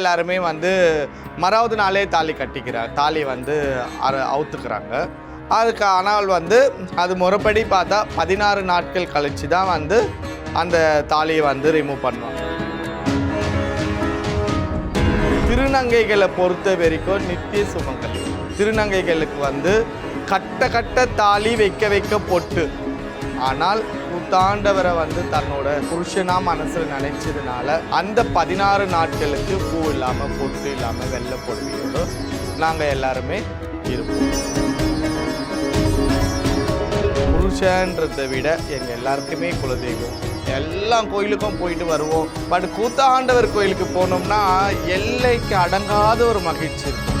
எல்லாருமே வந்து மறாவது நாளே தாலி கட்டிக்கிறாங்க தாலி வந்து அவுத்துக்கிறாங்க. அதுக்கு ஆனால் வந்து அது முறைப்படி பார்த்தா பதினாறு நாட்கள் கழித்து தான் வந்து அந்த தாலியை வந்து ரிமூவ் பண்ணுவாங்க. திருநங்கைகளை பொறுத்த வரைக்கும் நித்திய சுமங்கள் திருநங்கைகளுக்கு வந்து கட்ட கட்ட தாலி வைக்க வைக்க பொட்டு. ஆனால் கூத்தாண்டவரை வந்து தன்னோட புருஷனா மனசுல நினைச்சதுனால அந்த பதினாறு நாட்களுக்கு பூ இல்லாம பொட்டு இல்லாம வெள்ளை பொடுவையோடு நாங்க எல்லாருமே இருப்போம். புருஷன்றதை விட எங்க எல்லாருக்குமே குலதெய்வம். எல்லா கோயிலுக்கும் போயிட்டு வருவோம். பட் கூத்தாண்டவர் கோயிலுக்கு போனோம்னா எல்லைக்கு அடங்காத ஒரு மகிழ்ச்சி இருக்கும்.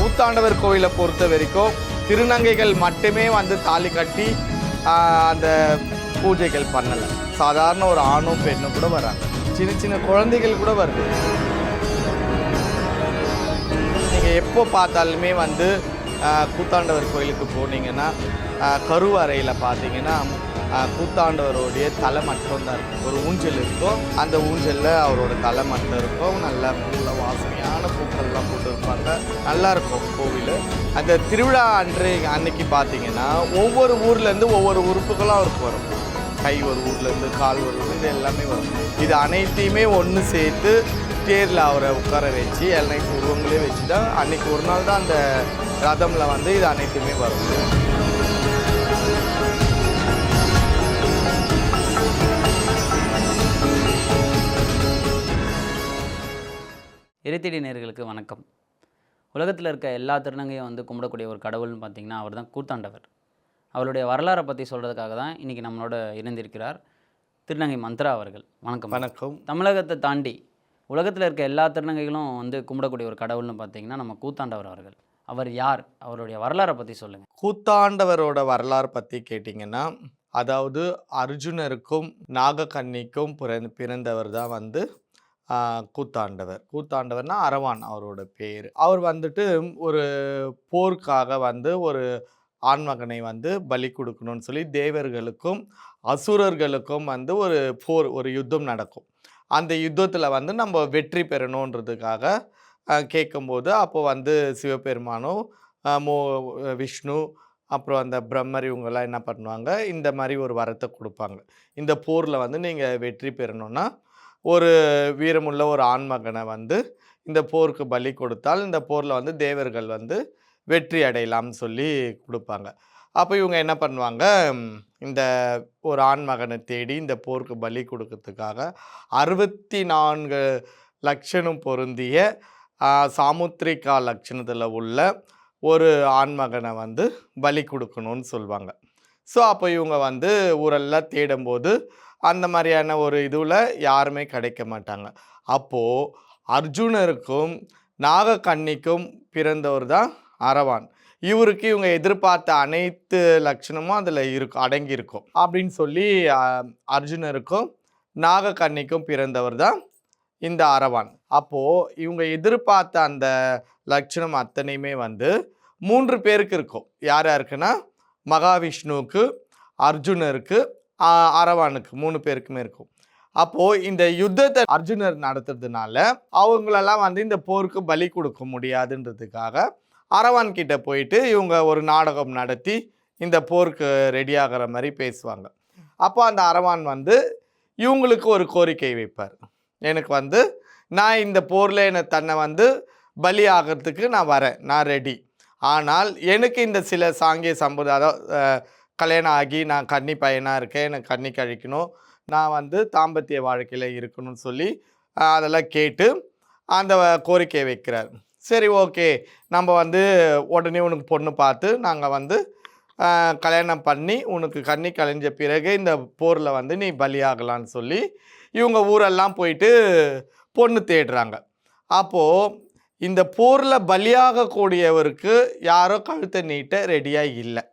கூத்தாண்டவர் கோயிலை பொறுத்த வரைக்கும் திருநங்கைகள் மட்டுமே வந்து தாலி கட்டி அந்த பூஜைகள் பண்ணலை. சாதாரண ஒரு ஆணும் பெண்ணும் கூட வராங்க. சின்ன சின்ன குழந்தைகள் கூட வருது. நீங்கள் எப்போ பார்த்தாலுமே வந்து கூத்தாண்டவர் கோயிலுக்கு போனீங்கன்னா கருவறையில் பார்த்தீங்கன்னா கூத்தாண்டவருடைய தலை மட்டும் தான் இருக்கும். ஒரு ஊஞ்சல் இருக்கும். அந்த ஊஞ்சலில் அவரோட தலை மட்டும் இருக்கும். நல்ல நல்ல வாசனையான பூக்கள்லாம் போட்டு இருப்பாங்க நல்லா இருக்கும் கோவில். அந்த திருவிழா அன்று அன்னைக்கு பார்த்தீங்கன்னா ஒவ்வொரு ஊர்லேருந்து ஒவ்வொரு உறுப்புகளும் அவருக்கு வரும். கை ஒரு ஊர்லேருந்து கால் ஒரு ஊர்ல இது எல்லாமே வரும். இது அனைத்தையுமே ஒன்று சேர்த்து தேரில் அவரை உட்கார வச்சு எல்லா உருவங்களே வச்சு தான் அன்னைக்கு ஒரு நாள் தான் அந்த ரதமில் வந்து இது அனைத்துமே வரும். இறைத்தேடி நேர்களுக்கு வணக்கம். உலகத்தில் இருக்க எல்லா திருநங்கையும் வந்து கும்பிடக்கூடிய ஒரு கடவுள்னு பார்த்தீங்கன்னா அவர் தான் கூத்தாண்டவர். அவருடைய வரலாறை பற்றி சொல்கிறதுக்காக தான் இன்றைக்கி நம்மளோட இணைந்திருக்கிறார் திருநங்கை மந்த்ரா அவர்கள். வணக்கம். வணக்கம். தமிழகத்தை தாண்டி உலகத்தில் இருக்க எல்லா திருநங்கைகளும் வந்து கும்பிடக்கூடிய ஒரு கடவுள்னு பார்த்தீங்கன்னா நம்ம கூத்தாண்டவர் அவர்கள். அவர் யார்? அவருடைய வரலாறை பற்றி சொல்லுங்கள் கூத்தாண்டவரோட வரலாறு பற்றி கேட்டிங்கன்னா அதாவது அர்ஜுனருக்கும் நாகக்கன்னிக்கும் பிறந்த பிறந்தவர் தான் வந்து கூத்தாண்டவர். கூத்தாண்டவர்னா அரவான் அவரோட பேர். அவர் வந்துட்டு ஒரு போருக்காக வந்து ஒரு ஆண்மகனை வந்து பலி கொடுக்கணும்னு சொல்லி தேவர்களுக்கும் அசுரர்களுக்கும் வந்து ஒரு போர் ஒரு யுத்தம் நடக்கும். அந்த யுத்தத்தில் வந்து நம்ம வெற்றி பெறணுன்றதுக்காக கேட்கும்போது அப்போ வந்து சிவபெருமானும் மோ விஷ்ணு அப்புறம் அந்த பிரம்மர் இவங்கெல்லாம் என்ன பண்ணுவாங்க இந்த மாதிரி ஒரு வரத்தை கொடுப்பாங்க. இந்த போரில் வந்து நீங்கள் வெற்றி பெறணும்னா ஒரு வீரமுள்ள ஒரு ஆண்மகனை வந்து இந்த போருக்கு பலி கொடுத்தால் இந்த போரில் வந்து தேவர்கள் வந்து வெற்றி அடையலாம்னு சொல்லி கொடுப்பாங்க. அப்போ இவங்க என்ன பண்ணுவாங்க? இந்த ஒரு ஆண்மகனை தேடி இந்த போருக்கு பலி கொடுக்கறதுக்காக அறுபத்தி நான்கு லட்சணம் பொருந்திய சாமுத்திரிகா லட்சணத்தில் உள்ள ஒரு ஆண்மகனை வந்து பலி கொடுக்கணும்னு சொல்லுவாங்க ஸோ அப்போ இவங்க வந்து ஊரெல்லாம் தேடும்போது அந்த மாதிரியான ஒரு இதுவில் யாருமே கிடைக்க மாட்டாங்க. அப்போது அர்ஜுனருக்கும் நாகக்கன்னிக்கும் பிறந்தவர் தான் அரவான். இவருக்கு இவங்க எதிர்பார்த்த அனைத்து லட்சணமும் அதில் இருக்கும் அடங்கியிருக்கும். அப்படின்னு சொல்லி அர்ஜுனருக்கும் நாகக்கன்னிக்கும் பிறந்தவர் தான் இந்த அரவான். அப்போது இவங்க எதிர்பார்த்த அந்த லட்சணம் அத்தனையுமே வந்து மூன்று பேருக்கு இருக்கும். யார் யாருக்குன்னா மகாவிஷ்ணுவுக்கு அர்ஜுனருக்கு அரவானுக்கு மூணு பேருக்குமே இருக்கும். அப்போது இந்த யுத்தத்தை அர்ஜுனர் நடத்துறதுனால அவங்களெல்லாம் வந்து இந்த போருக்கு பலி கொடுக்க முடியாதுன்றதுக்காக அரவான் கிட்ட போயிட்டு இவங்க ஒரு நாடகம் நடத்தி இந்த போருக்கு ரெடி ஆகிற மாதிரி பேசுவாங்க. அப்போ அந்த அரவான் வந்து இவங்களுக்கு ஒரு கோரிக்கை வைப்பார். எனக்கு வந்து நான் இந்த போரில் என்னை தன்னை வந்து பலி ஆகிறதுக்கு நான் வரேன். நான் ரெடி ஆனால் எனக்கு இந்த சில சாங்கிய சம்பிரதாயம் கல்யாணம் ஆகி நான் கன்னி பையனாக இருக்கேன். எனக்கு கன்னி கழிக்கணும். நான் வந்து தாம்பத்திய வாழ்க்கையில் இருக்கணும்னு சொல்லி அதெல்லாம் கேட்டு அந்த கோரிக்கையை வைக்கிறார். சரி ஓகே. நம்ம வந்து உடனே உனக்கு பொண்ணு பார்த்து நாங்கள் வந்து கல்யாணம் பண்ணி உனக்கு கன்னி கலைஞ்ச பிறகு இந்த போரில் வந்து நீ பலியாகலான்னு சொல்லி இவங்க ஊரெல்லாம் போயிட்டு பொண்ணு தேடுறாங்க. அப்போது இந்த போரில் பலியாகக்கூடியவருக்கு யாரோ கழுத்தை நீட்ட ரெடியாக இல்லை.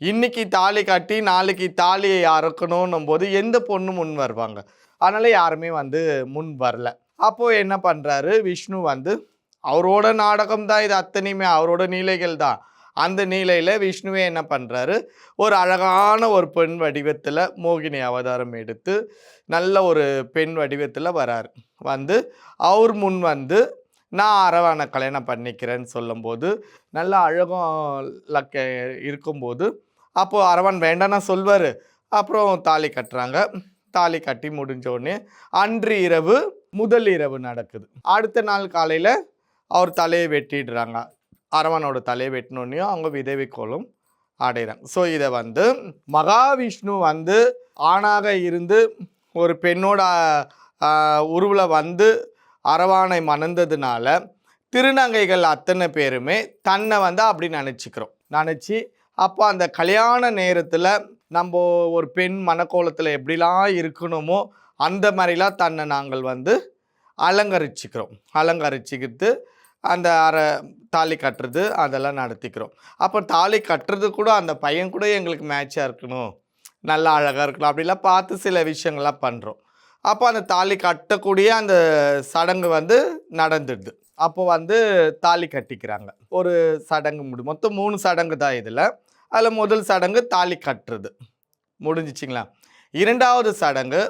இன்னைக்கு தாலி கட்டி நாளைக்கு தாலியை அறுக்கணும் போது எந்த பொண்ணும் முன் வருவாங்க? அதனால் யாருமே வந்து முன் வரல. அப்போது என்ன பண்ணுறாரு விஷ்ணு வந்து அவரோட நாடகம் தான் இது அத்தனையுமே அவரோட நீலைகள் தான். அந்த நீலையில் விஷ்ணுவே என்ன பண்ணுறாரு ஒரு அழகான ஒரு பெண் வடிவத்தில் மோகினி அவதாரம் எடுத்து நல்ல ஒரு பெண் வடிவத்தில் வராரு. வந்து அவர் முன் வந்து நான் அரவானை கல்யாணம் பண்ணிக்கிறேன்னு சொல்லும்போது நல்ல அழகம் லக்க இருக்கும்போது அப்போது அரவன் வேண்டாம்னா சொல்வார். அப்புறம் தாலி கட்டுறாங்க. தாலி கட்டி முடிஞ்ச உடனே அன்று இரவு முதல் இரவு நடக்குது. அடுத்த நாள் காலையில் அவர் தலையை வெட்டிடுறாங்க. அரவனோட தலையை வெட்டினோடனே அவங்க விதவி கோலம் அடைகிறாங்க ஸோ இதை வந்து மகாவிஷ்ணு வந்து ஆணாக இருந்து ஒரு பெண்ணோட உருவில் வந்து அரவானை மணந்ததுனால திருநங்கைகள் அத்தனை பேருமே தன்னை வந்து அப்படி நினச்சிக்கிறோம். நினச்சி அப்போ அந்த கல்யாண நேரத்தில் நம்ம ஒரு பெண் மனக்கோலத்தில் எப்படிலாம் இருக்கணுமோ அந்த மாதிரிலாம் தன்னை நாங்கள் வந்து அலங்கரிச்சிக்கிறோம். அலங்கரிச்சிக்கிட்டு அந்த அரை தாலி கட்டுறது அதெல்லாம் நடத்திக்கிறோம். அப்போ தாலி கட்டுறது கூட அந்த பையன் கூட எங்களுக்கு மேட்சாக இருக்கணும். நல்லா அழகாக இருக்கணும். அப்படிலாம் பார்த்து சில விஷயங்கள்லாம் பண்ணுறோம் அப்போ அந்த தாலி கட்டக்கூடிய அந்த சடங்கு வந்து நடந்துடுது. அப்போ வந்து தாலி கட்டிக்கிறாங்க. ஒரு சடங்கு முடி மொத்தம் மூணு சடங்கு தான் இதில். அதில் முதல் சடங்கு தாலி கட்டுறது. முடிஞ்சிச்சிங்களா? இரண்டாவது சடங்கு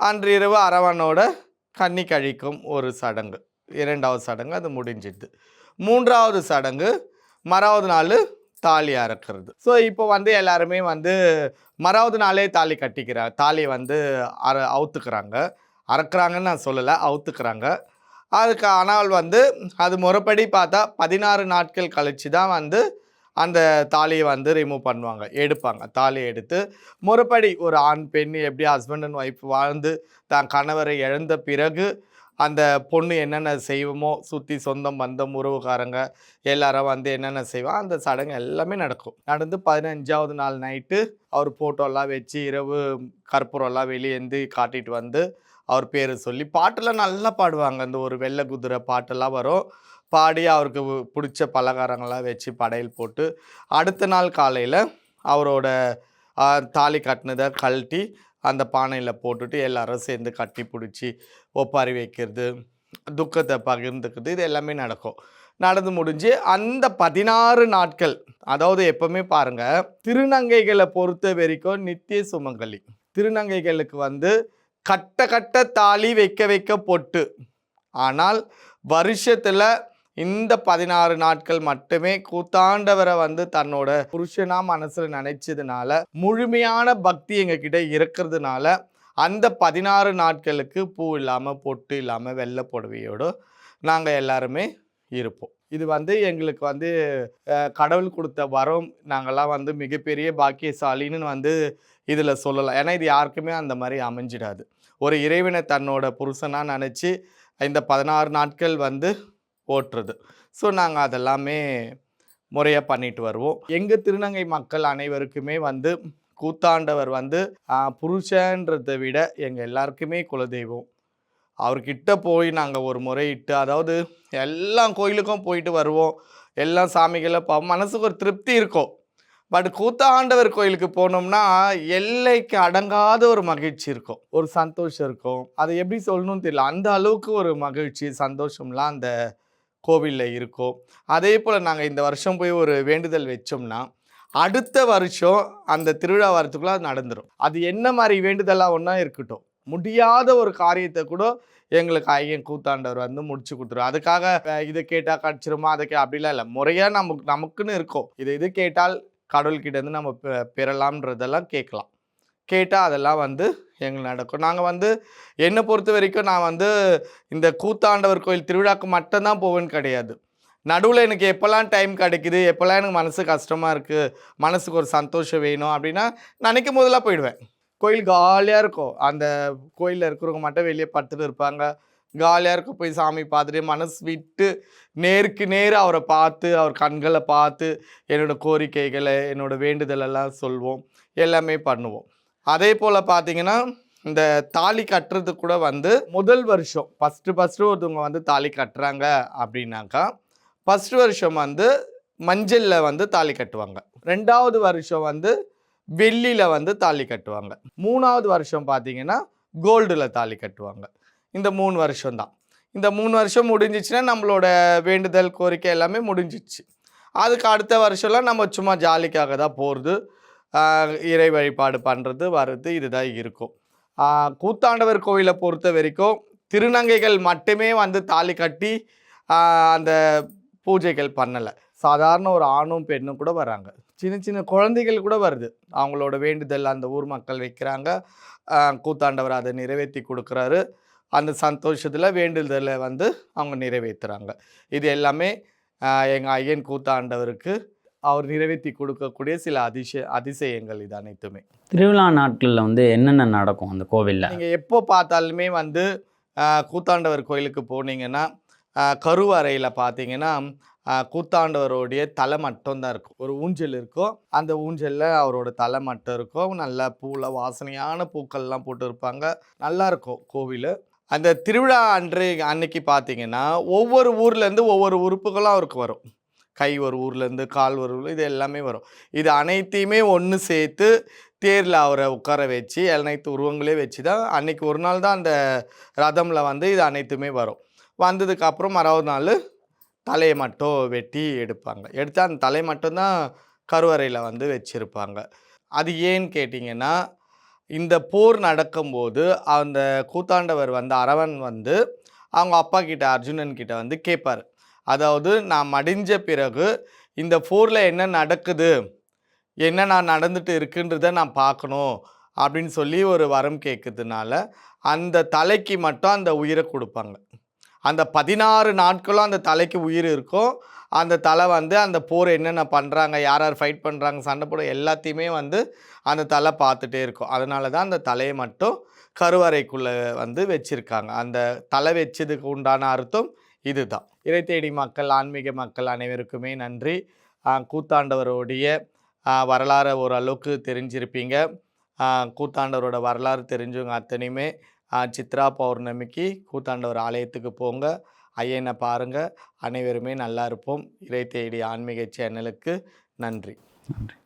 அன்று இரவு அரவணோட கன்னி கழிக்கும் ஒரு சடங்கு. இரண்டாவது சடங்கு அது முடிஞ்சிடுது. மூன்றாவது சடங்கு மறாவது நாள் தாலி அறக்கிறது. ஸோ இப்போ வந்து எல்லாருமே வந்து மறாவது நாளே தாலி கட்டிக்கிறாங்க தாலி வந்து அற அவுத்துக்கிறாங்க. அறக்குறாங்கன்னு நான் சொல்லலை அவுத்துக்கிறாங்க. அதுக்கு ஆனால் வந்து அது முறைப்படி பார்த்தா பதினாறு நாட்கள் கழித்து தான் வந்து அந்த தாலியை வந்து ரிமூவ் பண்ணுவாங்க. எடுப்பாங்க. தாலியை எடுத்து முறைப்படி ஒரு ஆண் பெண் எப்படி ஹஸ்பண்ட் அண்ட் ஒய்ஃப் வாழ்ந்து தான் கணவரை இழந்த பிறகு அந்த பொண்ணு என்னென்ன செய்வோமோ சுற்றி சொந்தம் பந்தம் உறவுக்காரங்க எல்லாரும் வந்து என்னென்ன செய்வோம் அந்த சடங்கு எல்லாமே நடக்கும். நடந்து பதினஞ்சாவது நாள் நைட்டு அவர் ஃபோட்டோலாம் வச்சு இரவு கற்பூரம்லாம் வெளியேந்து காட்டிட்டு வந்து அவர் பேர் சொல்லி பாட்டெல்லாம் நல்லா பாடுவாங்க. அந்த ஒரு வெள்ளை குதிரை பாட்டெல்லாம் வரும். பாடி அவருக்கு பிடிச்ச பலகாரங்களாக வச்சு படையல் போட்டு அடுத்த நாள் காலையில் அவரோட தாலி கட்டினதை கழட்டி அந்த பானையில் போட்டுட்டு எல்லாரும் சேர்ந்து கட்டி பிடிச்சி ஒப்பாரி வைக்கிறது துக்கத்தை பகிர்ந்துக்கிறது இது எல்லாமே நடக்கும். நடந்து முடிஞ்சு அந்த பதினாறு நாட்கள் அதாவது எப்பவுமே பாருங்க திருநங்கைகளை பொறுத்த வரைக்கும் நித்திய சுமங்கலி. திருநங்கைகளுக்கு வந்து கட்ட கட்ட தாலி வைக்க வைக்க பொட்டு. ஆனால் வருஷத்தில் இந்த பதினாறு நாட்கள் மட்டுமே கூத்தாண்டவரை வந்து தன்னோட புருஷனா மனசுல நினைச்சதுனால முழுமையான பக்தி எங்ககிட்ட இருக்கிறதுனால அந்த பதினாறு நாட்களுக்கு பூ இல்லாமல் பொட்டு இல்லாமல் வெள்ளை புடவையோடு நாங்கள் எல்லாருமே இருப்போம். இது வந்து எங்களுக்கு வந்து கடவுள் கொடுத்த வரம். நாங்கள்லாம் வந்து மிகப்பெரிய பாக்கியசாலின்னு வந்து இதில் சொல்லலாம். ஏன்னா இது யாருக்குமே அந்த மாதிரி அமைஞ்சிடாது. ஒரு இறைவனை தன்னோட புருஷனாக நினச்சி இந்த பதினாறு நாட்கள் வந்து ஓட்டுறது ஸோ நாங்கள் அதெல்லாமே முறையாக பண்ணிட்டு வருவோம். எங்கள் திருநங்கை மக்கள் அனைவருக்குமே வந்து கூத்தாண்டவர் வந்து புருஷன்றதை விட எங்கள் எல்லாருக்குமே குலதெய்வம். அவர்கிட்ட போய் நாங்கள் ஒரு முறையிட்டு அதாவது எல்லா கோயிலுக்கும் போயிட்டு வருவோம். எல்லா சாமிகளை பார்ப்போம் மனசுக்கு ஒரு திருப்தி இருக்கும். பட் கூத்தாண்டவர் கோயிலுக்கு போனோம்னா எல்லைக்கு அடங்காத ஒரு மகிழ்ச்சி இருக்கும். ஒரு சந்தோஷம் இருக்கும். அதை எப்படி சொல்லணும்னு தெரியல. அந்த அளவுக்கு ஒரு மகிழ்ச்சி சந்தோஷம்லாம் அந்த கோவிலில் இருக்கோ அதே போல் நாங்கள் இந்த வருஷம் போய் ஒரு வேண்டுதல் வச்சோம்னா அடுத்த வருஷம் அந்த திருவிழா வரத்துக்குள்ள அது நடந்துடும் அது என்ன மாதிரி வேண்டுதலாக ஒன்றா இருக்கட்டும். முடியாத ஒரு காரியத்தை கூட எங்களுக்கு ஐயன் கூத்தாண்டவர் வந்து முடிச்சு கொடுத்துரும் அதுக்காக இதை கேட்டால் கிடச்சிருமா அதை கே அப்படிலாம் இல்லை. முறையாக நமக்கு நமக்குன்னு இருக்கும். இது இது கேட்டால் கடவுள்கிட்ட இருந்து நம்ம பெ- பெறலாம்ன்றதெல்லாம் கேட்கலாம். கேட்டால் அதெல்லாம் வந்து எங்களுக்கு நடக்கும். நாங்கள் வந்து என்னை பொறுத்த வரைக்கும் நான் வந்து இந்த கூத்தாண்டவர் கோயில் திருவிழாக்கு மட்டும்தான் போவேன்னு கிடையாது. நடுவில் எனக்கு எப்போல்லாம் டைம் கிடைக்குது எப்போல்லாம் எனக்கு மனசு கஷ்டமாக இருக்குது மனசுக்கு ஒரு சந்தோஷம் வேணும் அப்படின்னா நினைக்கும் போதெல்லாம் போயிடுவேன். கோயில் காலியாக இருக்கும். அந்த கோயிலில் இருக்கிறவங்க மட்டும் வெளியே படுத்துட்டு இருப்பாங்க. காலியாக இருக்கும் போய் சாமி பார்த்துட்டு மனசு விட்டு நேருக்கு நேர் அவரை பார்த்து அவர் கண்களை பார்த்து என்னோடய கோரிக்கைகளை என்னோடய வேண்டுதலெல்லாம் சொல்வோம். எல்லாமே பண்ணுவோம். அதே போல் பார்த்தீங்கன்னா இந்த தாலி கட்டுறது கூட வந்து முதல் வருஷம் ஃபஸ்ட்டு ஃபஸ்ட்டு ஒருத்தவங்க வந்து தாலி கட்டுறாங்க அப்படின்னாக்கா ஃபஸ்ட்டு வருஷம் வந்து மஞ்சளில் வந்து தாலி கட்டுவாங்க. ரெண்டாவது வருஷம் வந்து வெள்ளியில் வந்து தாலி கட்டுவாங்க. மூணாவது வருஷம் பார்த்தீங்கன்னா கோல்டில் தாலி கட்டுவாங்க. இந்த மூணு வருஷம் தான். இந்த மூணு வருஷம் முடிஞ்சிச்சுன்னா நம்மளோட வேண்டுதல் கோரிக்கை எல்லாமே முடிஞ்சிச்சு. அதுக்கு அடுத்த வருஷம்லாம் நம்ம சும்மா ஜாலிக்காக தான் போகிறது இறை வழிபாடு பண்ணுறது வர்றது இதுதான் இருக்கும். கூத்தாண்டவர் கோயிலை பொறுத்த வரைக்கும் திருநங்கைகள் மட்டுமே வந்து தாலி கட்டி அந்த பூஜைகள் பண்ணலை. சாதாரண ஒரு ஆணும் பெண்ணும் கூட வராங்க. சின்ன சின்ன குழந்தைகள் கூட வருது. அவங்களோட வேண்டுதல் அந்த ஊர் மக்கள் வைக்கிறாங்க. கூத்தாண்டவர் அதை நிறைவேற்றி கொடுக்குறாரு. அந்த சந்தோஷத்தில் வேண்டுதலை வந்து அவங்க நிறைவேற்றுறாங்க. இது எல்லாமே எங்கள் ஐயன் கூத்தாண்டவருக்கு அவர் நிறைவேற்றி கொடுக்கக்கூடிய சில அதிச அதிசயங்கள் இது அனைத்துமே. திருவிழா நாட்களில் வந்து என்னென்ன நடக்கும் அந்த கோவிலில்? நீங்கள் எப்போ பார்த்தாலுமே வந்து கூத்தாண்டவர் கோயிலுக்கு போனீங்கன்னா கருவறையில் பார்த்தீங்கன்னா கூத்தாண்டவருடைய தலை மட்டும் தான் இருக்கும். ஒரு ஊஞ்சல் இருக்கும். அந்த ஊஞ்சலில் அவரோட தலை மட்டும் இருக்கும். நல்ல பூவில் வாசனையான பூக்கள்லாம் போட்டு இருப்பாங்க நல்லா இருக்கும் கோவில். அந்த திருவிழா அன்று அன்னைக்கு பார்த்தீங்கன்னா ஒவ்வொரு ஊர்லேருந்து ஒவ்வொரு உறுப்புகளும் அவருக்கு வரும். கை ஒரு ஊர்லேருந்து கால் ஒரு ஊர்ல இது எல்லாமே வரும். இது அனைத்தையுமே ஒன்று சேர்த்து தேரில் அவரை உட்கார வச்சு அனைத்து உருவங்களே வச்சு தான் அன்றைக்கி ஒரு நாள் தான் அந்த ரதமில் வந்து இது அனைத்துமே வரும். வந்ததுக்கப்புறம் மறாவது நாள் தலையை மட்டும் வெட்டி எடுப்பாங்க. எடுத்து அந்த தலை மட்டும்தான் கருவறையில் வந்து வச்சுருப்பாங்க. அது ஏன்னு கேட்டிங்கன்னா இந்த போர் நடக்கும்போது அந்த கூத்தாண்டவர் வந்து அரவன் வந்து அவங்க அப்பா கிட்ட அர்ஜுனன் கிட்ட வந்து கேட்பார் அதாவது நான் மடிஞ்ச பிறகு இந்த போரில் என்ன நடக்குது? என்ன நான் நடந்துட்டு இருக்குன்றத நான் பார்க்கணும் அப்படின்னு சொல்லி ஒரு வரம் கேட்கறதுனால அந்த தலைக்கு மட்டும் அந்த உயிரை கொடுப்பாங்க. அந்த பதினாறு நாட்களும் அந்த தலைக்கு உயிர் இருக்கும். அந்த தலை வந்து அந்த போர் என்னென்ன பண்ணுறாங்க யார் யார் ஃபைட் பண்ணுறாங்க சண்டை போட எல்லாத்தையுமே வந்து அந்த தலை பார்த்துட்டே இருக்கும். அதனால தான் அந்த தலையை மட்டும் கருவறைக்குள்ளே வந்து வச்சுருக்காங்க. அந்த தலை வச்சதுக்கு உண்டான அர்த்தம் இதுதான். இறை தேடி மக்கள் ஆன்மீக மக்கள் அனைவருக்குமே நன்றி. கூத்தாண்டவருடைய வரலாறு வரலாறை ஓரளவுக்கு தெரிஞ்சிருப்பீங்க. கூத்தாண்டவரோட வரலாறு தெரிஞ்சவங்க அத்தனையுமே சித்ரா பௌர்ணமிக்கு கூத்தாண்டவர் ஆலயத்துக்கு போங்க. ஐயனை பாருங்க. அனைவருமே நல்லா இருப்போம். இறை தேடி ஆன்மீக சேனலுக்கு நன்றி. நன்றி.